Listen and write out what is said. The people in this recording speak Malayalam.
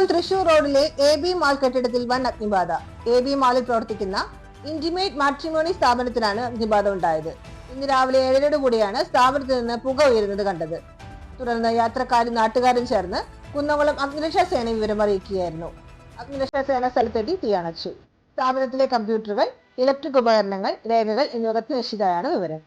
കൊല്ലം തൃശൂർ റോഡിലെ എ ബി മാൾ കെട്ടിടത്തിൽ വൻ അഗ്നിബാധ. എ ബി മാളിൽ പ്രവർത്തിക്കുന്ന ഇന്റിമേറ്റ് മാട്രിമോണി സ്ഥാപനത്തിലാണ് അഗ്നിബാധ ഉണ്ടായത്. ഇന്ന് രാവിലെ ഏഴരയോട് കൂടിയാണ് സ്ഥാപനത്തിൽ നിന്ന് പുക ഉയരുന്നത് കണ്ടത്. തുടർന്ന് യാത്രക്കാരും നാട്ടുകാരും ചേർന്ന് കുന്നംകുളം അഗ്നിരക്ഷാ സേന വിവരം അറിയിക്കുകയായിരുന്നു. അഗ്നിരക്ഷാ സേന സ്ഥലത്തെത്തി തീയണച്ചു. സ്ഥാപനത്തിലെ കമ്പ്യൂട്ടറുകൾ ഇലക്ട്രിക് ഉപകരണങ്ങൾ രേഖകൾ എന്നിവ കത്തിനശിച്ചതായാണ് വിവരം.